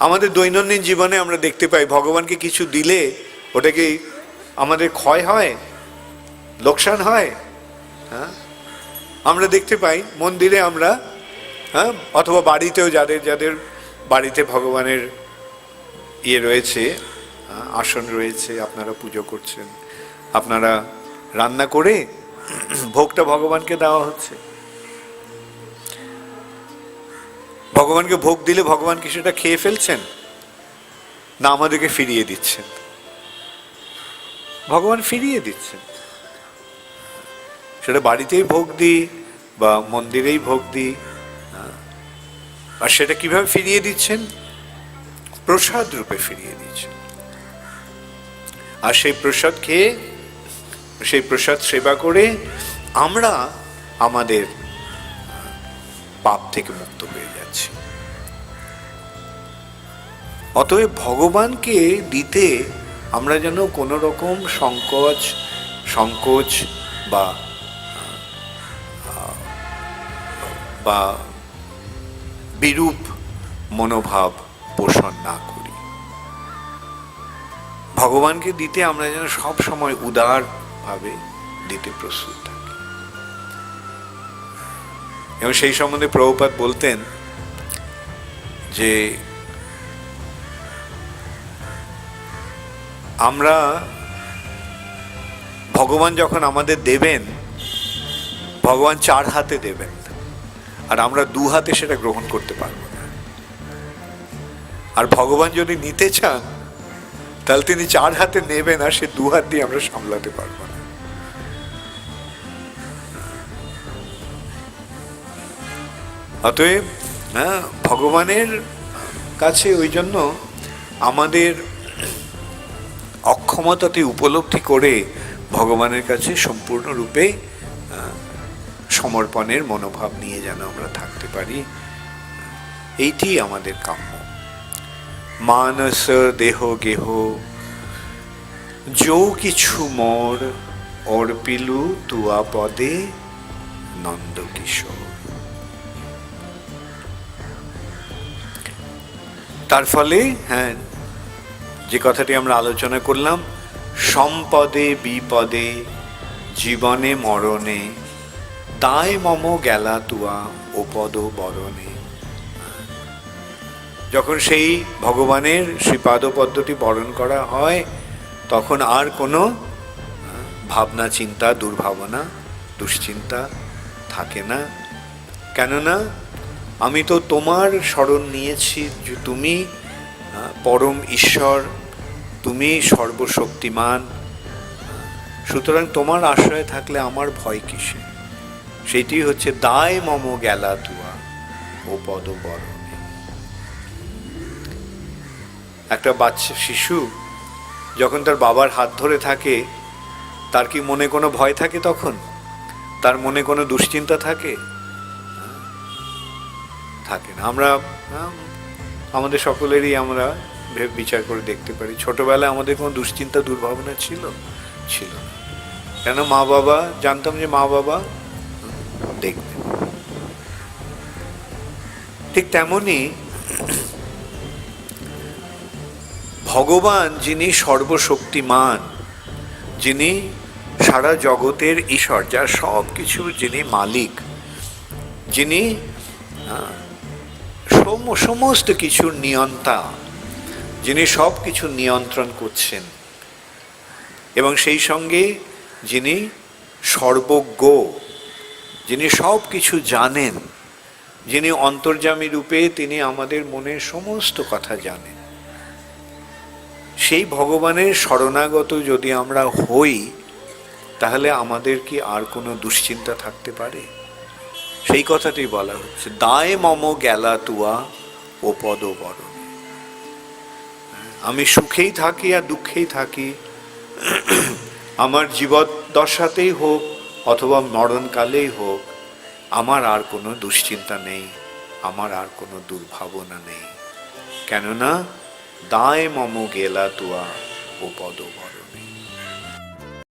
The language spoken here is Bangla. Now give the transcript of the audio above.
আমাদের দৈনন্দিন জীবনে আমরা দেখতে পাই ভগবানকে কিছু দিলে ওটা কি আমাদের ক্ষয় হয় লোকসান হয় হ্যাঁ? আমরা দেখতে পাই মন্দিরে আমরা হ্যাঁ? অথবা বাড়িতেও যাদের যাদের বাড়িতে ভগবানের ইয়ে রয়েছে আহ, আসন রয়েছে আপনারা পুজো করছেন আপনারা রান্না করে ভোগটা ভগবানকে দেওয়া হচ্ছে। ভগবানকে ভোগ দিলে ভগবান কি সেটা খেয়ে ফেলছেন? না আমাদেরকে ফিরিয়ে দিচ্ছেন। ভগবান ফিরিয়ে দিচ্ছেন। সেটা বাড়িতেই ভোগ দিই বা মন্দিরেই ভোগ দিই। আর সেটা কীভাবে ফিরিয়ে দিচ্ছেন? প্রসাদ রূপে ফিরিয়ে দিচ্ছেন। আর সেই প্রসাদ খেয়ে, সেই প্রসাদ সেবা করে আমরা আমাদের পাপ থেকে মুক্ত হয়ে যাচ্ছি। অতএব ভগবানকে দিতে আমরা যেন কোনো রকম সংকোচ সংকোচ বা বা বিরূপ মনোভাব পোষণ না করি। ভগবানকে দিতে আমরা যেন সব সময় উদার ভাবে দিতে প্রস্তুত থাকি। এবং সেই সম্বন্ধে প্রভুপাত বলতেন যে, আমরা ভগবান যখন আমাদের দেবেন, ভগবান চার হাতে দেবেন, আর আমরা দু হাতে সেটা গ্রহণ করতে পারব না। আর ভগবান যদি নিতে চান, তাহলে তিনি চার হাতে নেবেন আর সে দু হাত দিয়ে আমরা সামলাতে পারব না। অতএব হ্যাঁ ভগবানের কাছে ওই জন্য আমাদের অক্ষমতাতে উপলব্ধি করে ভগবানের কাছে সম্পূর্ণরূপে সমর্পণের মনোভাব নিয়ে যেন আমরা থাকতে পারি। এইটি আমাদের কাম্য। মানস দেহ গেহ, যৌ কিছু মোর অর্পিলু তুয়া পদে নন্দ তার ফলে হ্যাঁ যে কথাটি আমরা আলোচনা করলাম, সম্পদে বিপদে, জীবনে মরণে, দায় মম গেলা তুয়া ও পদ বরণে। যখন সেই ভগবানের শ্রীপাদ পদ্মটি বরণ করা হয়, তখন আর কোনো ভাবনা, চিন্তা, দুর্ভাবনা, দুশ্চিন্তা থাকে না। কেননা আমি তো তোমার স্মরণ নিয়েছি যে তুমি পরম ঈশ্বর, তুমি সর্বশক্তিমান। সুতরাং তোমার আশ্রয়ে থাকলে আমার ভয় কিসে সেইটি হচ্ছে দায় মম গেলা তুয়া, ও পদ বরণে একটা বাচ্চা শিশু যখন তার বাবার হাত ধরে থাকে, তার কি মনে কোনো ভয় থাকে তখন? তার মনে কোনো দুশ্চিন্তা থাকে? থাকে না আমরা আমাদের সকলেরই আমরা বিচার করে দেখতে পারি। ছোটবেলায় আমাদের কোনো দুশ্চিন্তা, দুর্ভাবনা ছিল? ছিল কেন মা বাবা, জানতাম যে মা বাবা দেখবে। ঠিক তেমনই ভগবান যিনি সর্বশক্তিমান, যিনি সারা জগতের ঈশ্বর, যার সব কিছু যিনি মালিক, যিনি সমস্ত কিছুর নিয়ন্তা যিনি সব কিছু নিয়ন্ত্রণ করছেন। এবং সেই সঙ্গে যিনি সর্বজ্ঞ, যিনি সব কিছু জানেন, যিনি অন্তর্যামী রূপে তিনি আমাদের মনের সমস্ত কথা জানেন। সেই ভগবানের শরণাগত যদি আমরা হই, তাহলে আমাদের কি আর কোনো দুশ্চিন্তা থাকতে পারে? সেই কথাটি বলা হচ্ছে, দায় মম গেলা তুয়া ও পদ বরণ আমি সুখেই থাকি আর দুঃখেই থাকি। আমার জীবদ্দশাতেই হোক অথবা মরণকালেই হোক, আমার আর কোনো দুশ্চিন্তা নেই, আমার আর কোনো দুর্ভাবনা নেই। কেননা, দায় মম গেলা তুয়া ও পদ বরণ